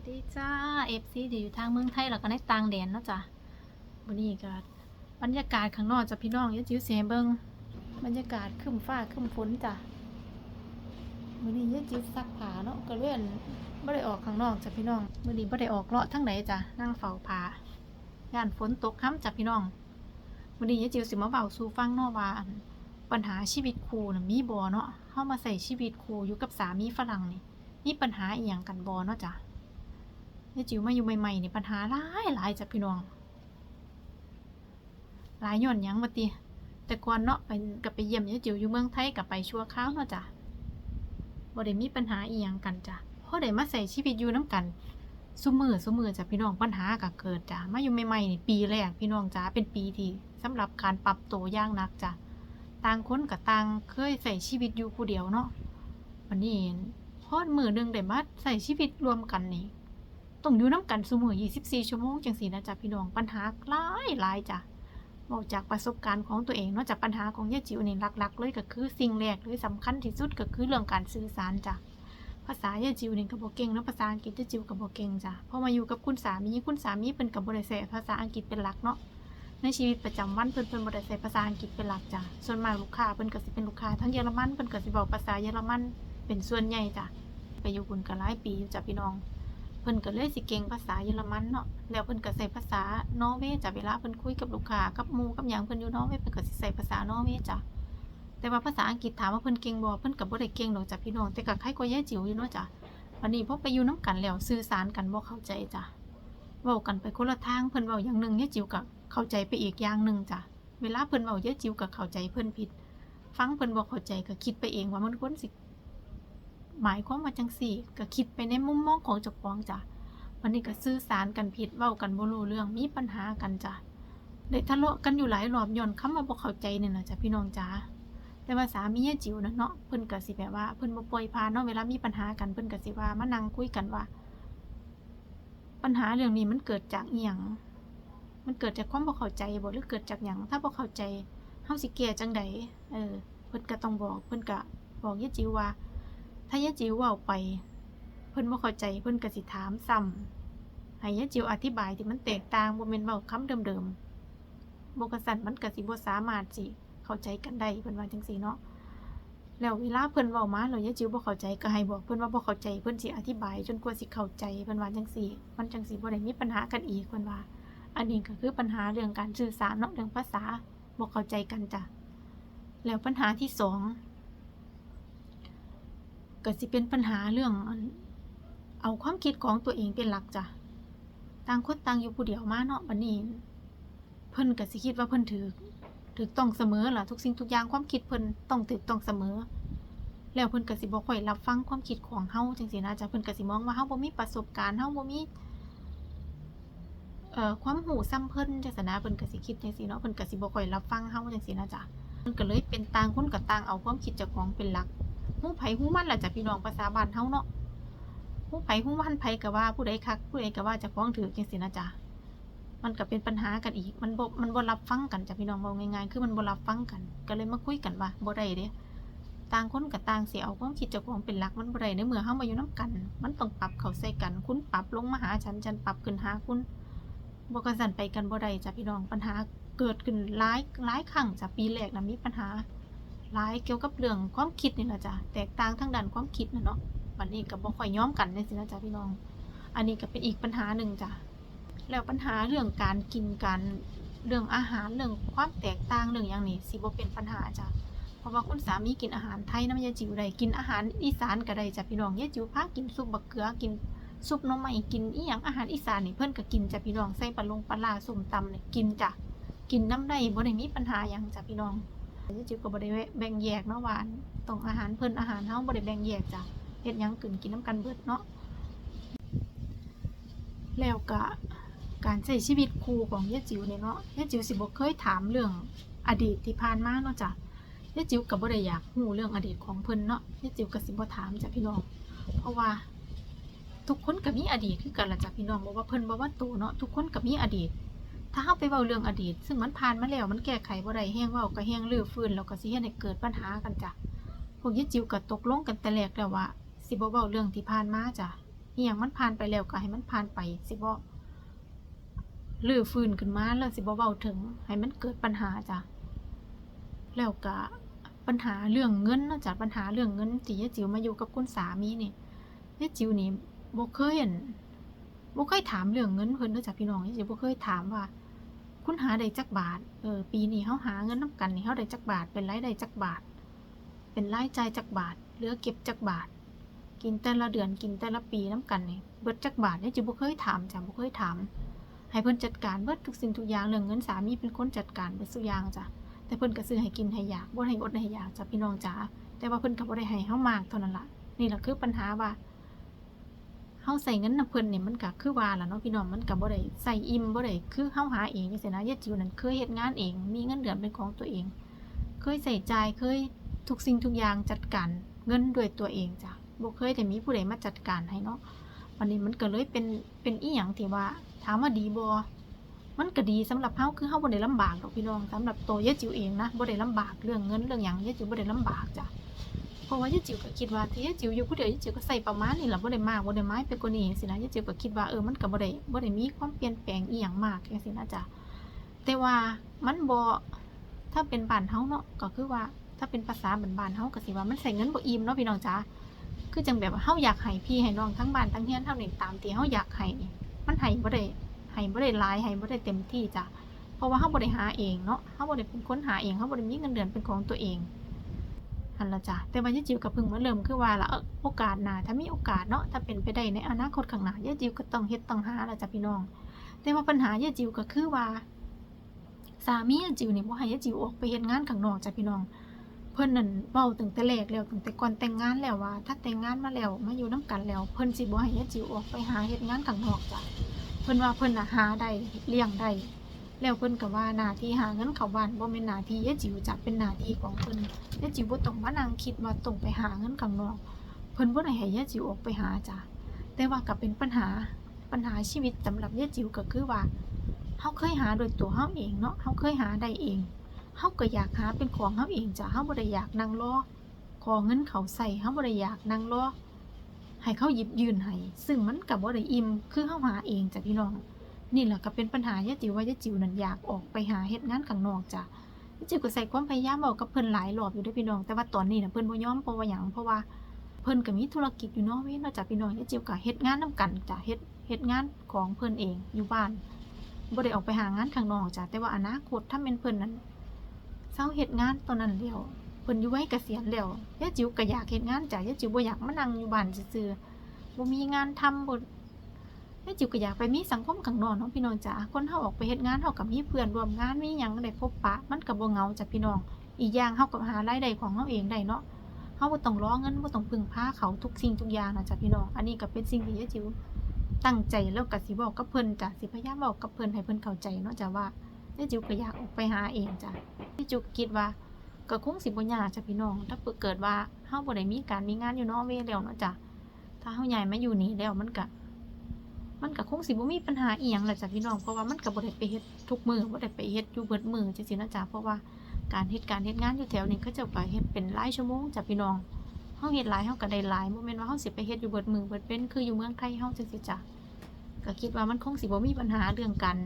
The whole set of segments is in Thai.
วัสดีจ้าเอฟซีที่อยู่ทางเมืองไทยแล้วก็ในต่างแดนเนาะจ้ะวันนี้ก็บรรยากาศข้างนอกจ้ะพี่น้องยาจิ๋วเสียเบิงบรรยากาศครึ้มฟ้าครึ้มฝนจ้ะวันนี้ยาจิ๋วซักผ้าเนาะก็เลื่อนไม่ได้ออกข้างนอกจ้ะพี่น้องวันนี้ไม่ได้ออกเลาะทั้งไหนจ้ะนั่งเฝ้าผ้าย่านฝนตกค้ำจ้ะพี่น้องวันนี้ยาจิ๋วสิมาเบาสู่ฟังเนาะว่าปัญหาชีวิตครูนะมีบ่เนาะเฮามาใส่ชีวิตครูอยู่กับสามีฝรั่งนี่มีปัญหาอีหยังกันบ่เนาะจ้ะ ยายจิ๋วมาอยู่ใหม่ๆนี่ปัญหาหลายหลายจ้ะพี่น้อง หลายย่อนยังมาติแต่ก่อนเนาะไปกับไปเยี่ยมยายจิ๋วอยู่เมืองไทยกับไปชั่วคราวเนาะจ้ะบ่ได้มีปัญหาอีหยังกันจ้ะเพอได้มาใส่ชีวิตอยู่น้ำกันซุมือซุมือจ้ะพี่น้องปัญหาก็เกิดจ้ะมาอยู่ใหม่ๆนี่ปีแรกพี่น้องจ้ะเป็นปีที่สำหรับการปรับตัวย่างนักจ้ะต่างคนกับต่างเคยใส่ชีวิตอยู่ผู้เดียวเนาะวันนี้พอดมือหนึ่งได้มาใส่ชีวิตรวมกันนี่ ต้องอยู่น้ำกันซุมือ24 ชั่วโมงจังสีนะจ๊ะพี่น้องปัญหาหลายหลายจ้ะบอกจากประสบการณ์ของตัวเองนอกจากปัญหาของยายจิ๋วนี่หลัก ๆ เลยก็คือสิ่งแรกเลยสำคัญที่สุดก็คือเรื่องการสื่อสารจ้ะภาษายายจิ๋วนี่ก็บ่เก่งนะภาษาอังกฤษยายจิ๋วก็บ่เก่งจ้ะพอมาอยู่กับคุณสามีคุณสามีเป็นกับบ่ได้ใช้ภาษาอังกฤษเป็นหลักเนาะในชีวิตประจำวันเพิ่นเพิ่นบ่ได้ใช้ภาษาอังกฤษเป็นหลักจ้ะส่วนมากลูกค้าเพิ่นก็สิเป็นลูกค้าทั้งเยอรมันเพิ่นก็สิเว้าภาษาเยอรมันเป็นส่วนใหญ่จ้ะไปอยู่คุณก็หลายปีอยู่จ้ะพี่น้อง พิ่นก็เลยสิเก่งภาษาเยอรมันเนาะแล้วเพิ่นก็ใช้ภาษานอร์เวย์จ้ะเวลาเพิ่นคุยกับลูกค้ากับหมู่กับหยังเพิ่นอยู่นอร์เวย์เพิ่นก็สิใช้ภาษานอร์เวย์จ้ะแต่ว่าภาษาอังกฤษถามว่าเพิ่นเก่งบ่เพิ่นก็บ่ได้เก่งดอกจ้ะพี่น้องแต่ก็ใครกว่าแย่จิ๋วอยู่เนาะจ้ะวันนี้พอไปอยู่นํกันแล้วสื่อสารกันบ่เข้าใจจ้ะเว้ากันไปคนละทางเพิ่นเว้าอย่างหนึงแย่จิ๋วก็เข้าใจไปอีกอย่างหนึงจ้ะเวลาเพิ่นเว้าแย่จิ๋วก็เข้าใจเพิ่นผิด ฟังเพิ่นบ่เข้าใจก็คิดไปเองว่ามันควรสิ หมายความว่าจังซี่ก็คิดไปในมุมมองของเจ้าของจ้ะวันนี้ก็สื่อสารกันผิดเว้ากันบ่รู้เรื่องมีปัญหากันจ้ะได้ทะเลาะกันอยู่หลายรอบย้อนคำว่าบ่เข้าใจนี่น่ะจ้ะพี่น้องจ๋าแต่ว่าสามีจิ๋วนะเนาะเพิ่นก็สิแบบว่าเพิ่นบ่ปล่อยผ่านเนาะเวลามีปัญหากันเพิ่นก็สิว่ามานั่งคุยกันว่า ปัญหาเรื่องนี้มันเกิดจากอีหยังมันเกิดจากความบ่เข้าใจบ่หรือเกิดจากหยังถ้าบ่เข้าใจเฮาสิแก้จังใดเออ เพิ่นก็ต้องบอกเพิ่นก็บอกยายจิ๋วว่า ถ้ายายจิ๋วเว้าไป เพิ่นบ่เข้าใจเพิ่นก็สิถามซ้ำให้ยายจิ๋วอธิบายที่มันแตกต่างบ่แม่นเว้าคำเดิมๆบ่กระสันมันก็สิบ่สามารถสิเข้าใจกันได้เพิ่นว่าจังซี่เนาะแล้วเวลาเพิ่นเว้ามาแล้วยายจิ๋วบ่เข้าใจก็ให้บอกเพิ่นว่าบ่เข้าใจเพิ่นสิอธิบาย จนกว่าสิเข้าใจเพิ่นว่าจังซี่ มันจังสิบ่ได้มีปัญหากันอีกเพิ่นว่า อันนี้ก็คือปัญหาเรื่องการสื่อสารเนาะเรื่องภาษาบ่เข้าใจกันจ้ะแล้วปัญหาที่สอง ก็สิเป็นปัญหาเรื่อง เอาความคิดของตัวเองเป็นหลักจ้ะต่างคนต่างอยู่ผู้เดียวมาเนาะบัดนี้เพิ่นก็สิคิดว่าเพิ่นถือถูกต้องเสมอล่ะทุกสิ่งทุกอย่างความคิดเพิ่นต้องถูกต้องเสมอ แล้วเพิ่นก็สิบ่ค่อยรับฟังความคิดของเฮาจังซี่นะจ้ะเพิ่นก็สิมองว่าเฮาบ่มีประสบการณ์เฮาบ่มีเอ่อความรู้ซ้ำเพิ่นจังซี่นะเพิ่นก็สิคิดจังซี่เนาะเพิ่นก็สิบ่ค่อยรับฟังเฮาจังซี่นะจ้ะมันก็เลยเป็นต่างคนก็ต่างเอาความคิดเจ้าของเป็นหลัก หู้ไผหู้มันล่ะจ้ะพี่น้องภาษาบ้านเฮาเนาะหู้ไผหู้มันไผก็ว่าผู้ใดคักผู้ใดก็ว่าจะฟ้องถือจังซี่นะจ๊ะมันก็เป็นปัญหากันอีก มันบ่มันบ่รับฟังกันจ้ะพี่น้องเว้าง่ายๆ คือมันบ่รับฟังกัน ก็เลยมาคุยกันว่าบ่ได้เด้ต่างคนก็ต่างเสิเอาความคิดเจ้าของเป็นหลักมันบ่ได้ในเมื่อเฮามาอยู่นํกัน มันต้องปรับเข้าใส่กัน คุณปรับลงมาหาฉันฉันปรับขึ้นหาคุณบ่กระสันไปกันบ่ได้จ้ะพี่น้องปัญหาเกิดขึ้นหลายหลายครั้งจ้ะปีแรกน่ะมีปัญหา หลายเกี่ยวกับเรื่องความคิดนี่แหละจ้ะแตกต่างทางด้านความคิดนะเนาะวันนี้ก็บ่ค่อยย้อมกันเลยสินะจ๊ะพี่น้อง อันนี้ก็เป็นอีกปัญหาหนึ่งจ้ะแล้วปัญหาเรื่องการกินการเรื่องอาหารเรื่องความแตกต่างเรื่องอย่างนี้สิบ่เป็นปัญหาจ้ะเพราะว่าคุณสามีกินอาหารไทยน้ำยาจิ๋วได้กินอาหารอีสานก็ได้จ้ะพี่น้องยาจิ๋วพากินซุปบักเขือกินซุปน่อไม้กินอีหยังอาหารอีสานนี่เพิ่อนก็กินจ้ะพี่น้องใส่ปลาลงปลาร้าส้มตำนี่กินจ้ะกินน้ำได้บ่ได้มีปัญหาหยังจ้ะพี่น้อง จิ๋วก็บ่ได้แบ่งแยกเนาะหวานต้องอาหารเพิ่นอาหารเฮาบ่ได้แบ่งแยกจ้ะเฮ็ดหยังกึนกินน้ำกันเบิดเนาะแล้วก็การใช้ชีวิตคู่ของยายจิ๋วเนี่ยเนาะยายจิ๋วสิบ่เคยถามเรื่องอดีตที่ผ่านมาเนาะจ้ะยายจิ๋วก็บ่ได้อยากฮู้เรื่องอดีตของเพิ่นเนาะยายจิ๋วก็สิบ่ถามจ้ะพี่น้อง เพราะว่าทุกคนก็มีอดีตคือกันล่ะจ้ะพี่น้องบ่ว่าเพิ่นบ่ว่าโตเนาะทุกคนก็มีอดีต ถ้าเฮาไปเว้าเรื่องอดีต ซึ่งมันผ่านมาแล้วมันแก้ไขบ่ได้แฮงเว้าก็แฮงลื้อฟื้นแล้วก็สิเฮ็ดให้เกิดปัญหากันจ้ะพวกยายจิ๋วก็ตกลงกันแต่แรกแล้วว่าสิบ่เว้าเรื่องที่ผ่านมาจ้ะอีหยังมันผ่านไปแล้วก็ให้มันผ่านไปสิบ่ลื้อฟื้นขึ้นมาแล้วสิบ่เว้าถึง ให้มันเกิดปัญหาจ้ะแล้วก็ปัญหาเรื่องเงินนาะจ้ะปัญหาเรื่องเงินที่ยายจิ๋วมาอยู่กับคุณสามีนี่ยายจิ๋วนี่บ่เคยเห็นบ่เคยถามเรื่องเงินเพิ่นเด้อจ้ะพี่น้องยายจิ๋วบ่เคยถามว่า คุณหาได้จักบาท เออ ปีนี้เฮาหาเงินนํกันนี่เฮาได้จักบาท เป็นรายได้จักบาท เป็นรายจ่ายจักบาท เหลือเก็บจักบาท กินแต่ละเดือน กินแต่ละปีนํกันนี่เบิดจักบาทเนี่ยจิบ่เคยถามจ้ะบ่เคยถาม ให้เพิ่นจัดการเบิดทุกสิ่งทุกอย่างเรื่องเงินสามีเป็นคนจัดการเบิดทุอย่างจ้ะ แต่เพิ่นก็ซื้อให้กินให้อยากบ่ให้อดให้อยากจ้ะพี่น้องจ๋า แต่ว่าเพิ่นก็บ่ได้ให้เฮามากเท่านั้นล่ะ นี่แหละคือปัญหาว่าาใส่เงินน้ำเพิ่นเนี่ยมันก็คือว่าล่ะเนาะพี่น้องมันก็บ่ได้ใส่อิ่มบ่ได้คือเฮาหาเองจังซี่นะยายจิ๋วนั่นเคยเฮ็ดงานเอง มีเงินเดือนเป็นของตัวเอง เคยใส่จ่ายเคยทุกสิ่งทุกอย่างจัดการเงินด้วยตัวเองจ้ะบ่เคยได้มีผู้ใดมาจัดการให้เนาะวันนี้มันก็เลยเป็นเป็นอีหยังที่ว่าถามว่าดีบ่มันก็ดีสำหรับเฮาคือเฮาบ่ได้ลำบากดอกพี่น้องสำหรับตัวยายจิ๋วเองนะบ่ได้ลำบากเรื่องเงินเรื่องหยังยายจิ๋วบ่ได้ลำบากจ้ะ เพราะว่ายายจิ๋วก็คิดว่าที่ยายจิ๋วอยู่ผู้เดียวยายจิ๋วก็ใส่ประมาณนี้ล่ะบ่ได้มากบ่ได้ไม้ไปกว่านี้จังซี่นะยายจิ๋วก็คิดว่าเออมันก็บ่ได้บ่ได้มีความเปลี่ยนแปลงอีหยังมากจังซี่นะจ๊ะแต่ว่ามันบ่ถ้าเป็นบ้านเฮาเนาะก็คือว่าถ้าเป็นภาษาบ้านๆเฮาก็สิว่ามันใส่เงินบ่อิ่มเนาะพี่น้องจ๋าคือจังแบบเฮาอยากให้พี่ให้น้องทั้งบ้านทั้งเฮียนเฮานี่ตามที่เฮาอยากให้มันให้บ่ได้ให้บ่ได้หลายให้บ่ได้เต็มที่จ้ะเพราะว่าเฮาบ่ได้หาเองเนาะเฮาบ่ได้เป็นคนหาเองเฮาบ่ได้มีเงินเดือนเป็นของตัวเอง หันละจ้ะแต่ว่ายายจิ๋วกับพึ่งมาเริ่มคือว่าละโอกาสหน้าถ้ามีโอกาสเนาะถ้าเป็นไปได้ในอนาคตข้างหน้ายายจิ๋วก็ต้องเฮ็ดต้องหาละจ้ะพี่น้อง แต่ว่าปัญหายายจิ๋วก็คือว่าสามียายจิ๋วนี่บ่ให้ยายจิ๋วออกไปเฮ็ดงานข้างนอกจ้ะพี่น้อง เพิ่นนั่นเว้าตั้งแต่แรกแล้วตั้งแต่ก่อนแต่งงานแล้วว่า ถ้าแต่งงานมาแล้วมาอยู่นํกันแล้ว เพิ่นสิบ่ให้ยายจิ๋วออกไปหาเฮ็ดงานข้างนอกจ้ะเพิ่นว่าเพิ่นน่ะหาได้เลี้ยงได้ แล้วเพิ่นก็ว่าหน้าที่หาเงินเข้าบ้านบ่แม่นหน้าที่ยายจิ๋วจ้ะเป็นหน้าที่ของเพิ่นยายจิ๋วบ่ต้องมานั่งคิดว่าต้องไปหาเงินข้างนอก เพิ่นบ่ได้ให้ยายจิ๋วออกไปหาจ้ะแต่ว่าก็เป็นปัญหาปัญหาชีวิตสำหรับยายจิ๋วก็คือว่าเฮาเคยหาโดยตัวเฮาเองเนาะเฮาเคยหาได้เองเฮาก็อยากหาเป็นของเฮาเองจ้ะเฮาบ่ได้อยากนั่งรอขอเงินเขาใส่เฮาบ่ได้อยากนั่งรอให้เขาหยิบยื่นให้ซึ่งมันก็บ่ได้อิ่มคือเฮาหาเองจ้ะพี่น้อง นี่แหละก็เป็นปัญหายายจิ๋วว่ายายจิ๋วนั่นอยากออกไปหาเฮ็ดงานข้างนอกจ้ะจิ๋วก็ใส่ความพยายามบอกกับเพิ่นหลายรอบอยู่ด้วยพี่น้อง แต่ว่าตอนนี้นะเพิ่นบ่ยอมเพราะว่าหยังเพราะว่าเพิ่นก็มีธุรกิจอยู่เนาะเว้นาะจ้ะพี่น้องจิ๋วก็เฮ็ดงานนํกันจ้ะเฮ็ดเฮ็ดงานของเพิ่นเองอยู่บ้านบ่ได้ออกไปหางานข้างนอกจ้ะแต่ว่าอนาคตถ้าแม่นเพิ่นนั้นเซาเฮ็ดงานตอนนั้นแล้วเพิ่นอยู่ไวัยเกษียณแล้วยายจิ๋วก็อยากเฮ็ดงานจ้ะยายจิ๋วบ่อยากมานั่งอยู่บ้านซื่อๆบ่มีงานทำบ่ ยาจิ๋วก็อยากไปมีสังคมข้างนอกเนาะพี่น้องจ้ะคนเฮาออกไปเฮ็ดงานเฮาก็มีเพื่อนร่วมงานมีหยังได้พบปะ มันก็บ่เหงาจ้ะพี่น้อง อีกอย่างเฮาก็หารายได้ของเฮาเองได้เนาะเฮาบ่ต้องรอเงินบ่ต้องพึ่งพาเขาทุกสิ่งทุกอย่างนะจ้ะพี่น้อง อันนี้ก็เป็นสิ่งที่ยายจิ๋วตั้งใจแล้วก็สิบอกกับเพิ่นจ้ะสิพยายามบอกกับเพิ่นให้เพิ่นเข้าใจเนาะจ้ะว่ายายจิ๋วก็อยากออกไปหาเองจ้ะยายจิ๋วคิดว่าก็คงสิบ่ยากจ้ะพี่น้อง ถ้าเกิดว่าเฮาบ่ได้มีการมีงานอยู่นอร์เวแล้วเนาะจ้ะถ้าเฮาย้ายมาอยู่นี่แล้วมันก็ มันก็คงสิบ่มีปัญหาอีหยังแหละจ้ะพี่น้องเพราะว่ามันก็บ่ได้ไปเฮ็ดทุกมือบ่ได้ไปเฮ็ดอยู่เบิดมือจังซี่นะจ้ะเพราะว่าการเฮ็ดการเฮ็ดงานอยู่แถวนี้เขาเจ้าก็เฮ็ดเป็นหลายชั่วโมงจ้ะพี่น้องเฮาเฮ็ดหลายเฮาก็ได้หลายบ่แม่นว่าเฮาสิไปเฮ็ดอยู่เบิดมือเบิดเป็นคืออยู่เมืองไทยเฮาจังซี่จ้ะก็คิดว่ามันคงสิบ่มีปัญหาเรื่องการ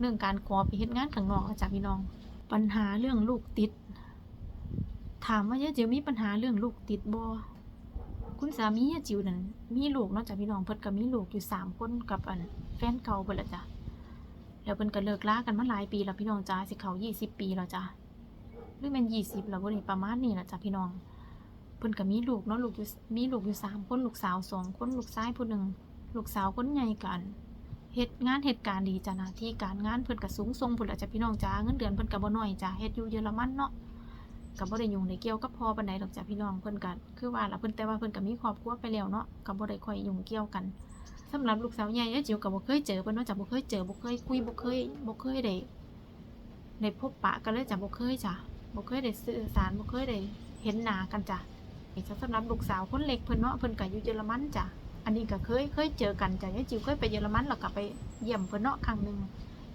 เรื่องการขอไปเฮ็ดงานข้างนอกจ้ะพี่น้อง ปัญหาเรื่องลูกติด ถามว่ายายจิ๋วมีปัญหาเรื่องลูกติดบ่ คุณสามียายจิ๋วนั่นมีลูกนาะจ้ะพี่น้องเพิ่นก็มีลูกอยู่สามคนกับอันแฟนเก่าเบิดละจ้ะแล้วเพิ่นก็เลิกลากันมาหลายปีแล้วพี่น้องจ้าสิเข้า20ปีแล้วจ้ะหรือแม่นยี่สิบแล้วบ่นี่ประมาณนี้ละจ้ะพี่น้องเพิ่นก็มีลูกเนาะลูกอยู่มีลูกอยู่สามคนลูกสาวสองคนลูกชายผู้หนึ่งลูกสาวคนใหญ่กันเฮ็ดงานเฮ็ดการณ์ดีจ้ะหน้าที่การงานเพิ่นก็สูงส่งพุ่นละจ้ะพี่น้องจ้าเงินเดือนเพิ่นก็บ่น้อยจ้ะเฮ็ดอยู่เยอรมันเนาะ ก็บ่ได้ยุ่งได้เกี่ยวกับพ่อปานใดดอกจ้ะพี่น้องเพิ่นก็คือว่าล่ะเพิ่นแต่ว่าเพิ่นก็มีครอบครัวไปแล้วเนาะก็บ่ได้ค่อยยุ่งเกี่ยวกันสำหรับลูกสาวใหญ่ยายจิ๋วก็บ่เคยเจอเพิ่นเนาะจ้ะบ่เคยเจอบ่เคยคุยบ่เคยบ่เคยได้ได้พบปะกันเลยจ้ะบ่เคยจ้ะบ่เคยได้สื่อสารบ่เคยได้เห็นหน้ากันจ้ะสำหรับลูกสาวคนเล็กเพิ่นเนาะเพิ่นก็อยู่เยอรมันจ้ะอันนี้ก็เคยเคยเจอกันจ้ะยายจิ๋วเคยไปเยอรมันแล้วก็ไปเยี่ยมเพิ่นเนาะครั้งหนึง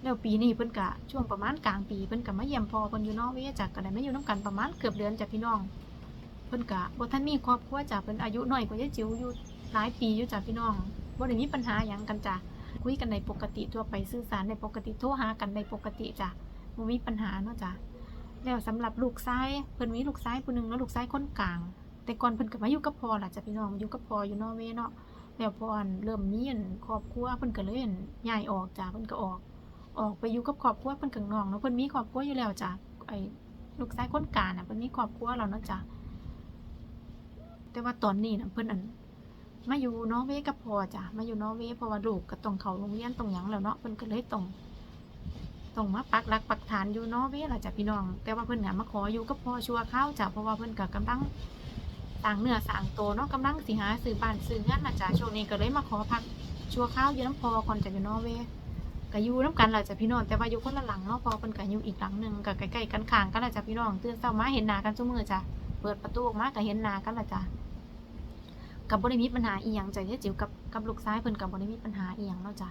แล้วปีนี้เพิ่นก็ช่วงประมาณกลางปีเพิ่นก็มาเยี่ยมพ่อเพิ่นอยู่นาะเวยจ้ะก็ได้มาอยู่นํกันประมาณเกือบเดือนจ้ะพี่น้อง เพิ่นก็บ่ทันมีครอบครัวจ้ะเพิ่นอายุน้อยกว่ายายจิ๋วอยู่หลายปีอยู่จ้ะพี่น้องบ่ได้มีปัญหาหยังกันจ้ะคุยกันในปกติทั่วไปสื่อสารในปกติโทรหากันในปกติจ้ะบ่มีปัญหาเนาะจ้ะแล้วสำหรับลูกชายเพิ่นมีลูกชายผู้หนึงเนาะลูกชายคนกลาง แต่ก่อนเพิ่นก็มาอยู่กับพ่อล่ะจ้ะพี่น้องอยู่กับพ่ออยู่นอร์เวเนาะแล้วพออันเริ่มมีอันครอบครัวเพิ่นก็เลยอันย้ายออกจ้ะเพิ่นก็ออก ออกไปอยู่กับครอบครัวเพิ่นกับน้องเนาะเพิ่นมีครอบครัวอยู่แล้วจ้ะไอ้ลูกชายคนกลางน่ะเพิ่นมีครอบครัวแล้วเนาะจ้ะแต่ว่าตอนนี้น่ะเพิ่นอันมาอยู่นอร์เวย์กับพ่อจ้ะมาอยู่นอร์เวย์เพราะว่าลูกก็ต้องเข้าโรงเรียนต้องหยังแล้วเนาะเพิ่นก็เลยต้องต้องมาปักหลักปักฐานอยู่นอร์เวย์ล่ะจ้ะพี่น้อง แต่ว่าเพิ่นก็มาขออยู่กับพ่อชั่วคราวจ้ะเพราะว่าเพิ่นก็กำลังสร้างเนื้อสร้างโตเนาะกำลังสิหาซื้อบ้านซื้องินน่ะจ้ะช่วงนี้ก็เลยมาขอพักชั่วคราวอยู่น้ำพ่อก่อนจะอยู่นอร์เวย์ ก็อยู่น้ำกันแหละจ้ะพี่น้องแต่ว่าอยู่คนละหลังเนาะพอเพิ่นก็อยู่อีกหลังหนึ่งก็ใกล้ๆกันข้างกันแหละจ้ะพี่น้องตื่นเช้ามาเห็นหน้ากันซุมื้อจ้ะเปิดประตูออกมาก็เห็นหน้ากันและจ้ะกับบ่ได้มีปัญหาอีหยังจ้ะยายจิ๋วกับกับลูกชายเพิ่นก็บ่ได้มีปัญหาอีหยังเนาะจ้ะ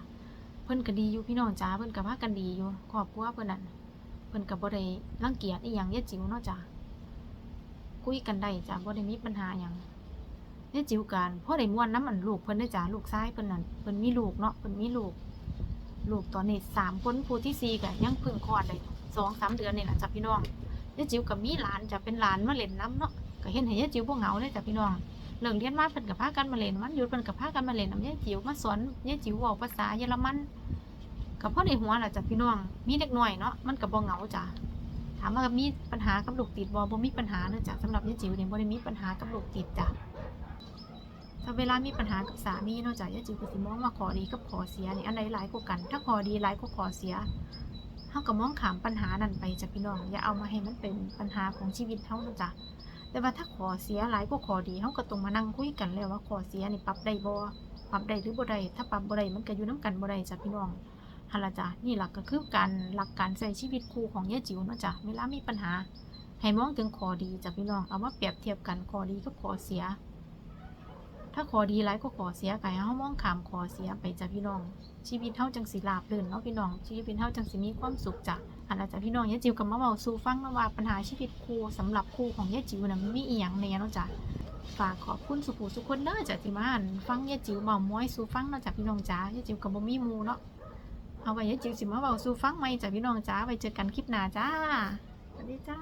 เพิ่นก็ดีอยู่พี่น้องจ้าเพิ่นก็พากันดีอยู่ครอบครัวเพิ่นนั่นเพิ่นก็บ่ได้รังเกียจอีหยังยายจิ๋วเนาะจ้ะคุยกันได้จ้ะบ่ได้มีปัญหาหยังยายจิ๋วกันพอได้ม่วนน้ำอันลูกเพิ่นได้จ้ะลูกชายเพิ่นนั่นเพิ่นมีลูกเนาะเพิ่นมีลูก ลูกตอนนี้สามคนผู้ที่สี่ก็ยังเพิ่งคลอดได้สองสามเดือนนี่แหละจ้ะพี่น้องยายจิ๋วกับมีหลานจะเป็นหลานมาเล่นน้ำเนาะก็เห็นให้ยายจิ๋วบ่เหงาเลยจ้ะพี่น้องเลิกเรียนมาเพิ่นกับพากันมาเล่นมันหยุดเพิ่นกับพากันมาเล่นน้ำยายจิ๋วมาสอนยายจิ๋วเว้าภาษาเยอรมันกับพ่อในหัวล่ะจ้ะพี่น้องมีเด็กน้อยเนาะมันก็บ่เหงาจ้ะถามว่ามีปัญหากับลูกติดบ่บ่มีปัญหาเนอะจ้ะสำหรับยายจิ๋วเนี่ยบ่ได้มีปัญหากับลูกติดจ้ะ ถ้าเวลามีปัญหากับสามีเนอกจากยาจิ๋วก็สิมองว่าขอดีกับขอเสียนี่อันใดหลายกว่ากัน ถ้าขอดีหลายกว่าขอเสียเฮาก็มองขามปัญหานั้นไปจ้ะพี่น้องอย่าเอามาให้มันเป็นปัญหาของชีวิตเฮานะจ๊ะแต่ว่าถ้าขอเสียหลายกว่าขอดีเฮาก็ต้องมานั่งคุยกันแล้วว่าขอเสียนี่ปรับได้บ่ปรับได้หรือบ่ได้ถ้าปรับบ่ได้มันก็อยู่นํกันบ่ได้จ้ะพี่น้องหั่นล่ะจ้ะนี่หล่ะก็คือการหลักการใช้ชีวิตคู่ของยาจิ๋วเนาะจ้ะเวลามีปัญหาให้มองถึงขอดีจ้ะพี่น้องเอามาเปรียบเทียบกันขอดีกับขอเสีย ถ้าขอดีหลายก็ขอเสียไก่เฮามองขามขอเสียไปจ้ะพี่น้อง ชีวิตเฮาจังสิราบรื่นเนาะพี่น้อง ชีวิตเฮาจังสิมีความสุขจ้ะอันละจ้ะพี่น้องยายจิ๋วกับมาเว้าสู่ฟังนะว่าปัญหาชีวิตครูสำหรับครูของยายจิ๋วน่ะมีอีหยังแหน่เนาะจ้ะฝากขอบคุณสุภูสุคนเด้อจ้ะที่มาฟังยายจิ๋วเว้าม้อยสู่ฟังเนาะจ้ะพี่น้องจ้ายายจิ๋วกับบ่มีมูเนาะเอาไว้ยายจิ๋วสิมาเว้าสู่ฟังใหม่จ้ะพี่น้องจ้าไว้เจอกันคลิปหน้าจ้าสวัสดีจ้า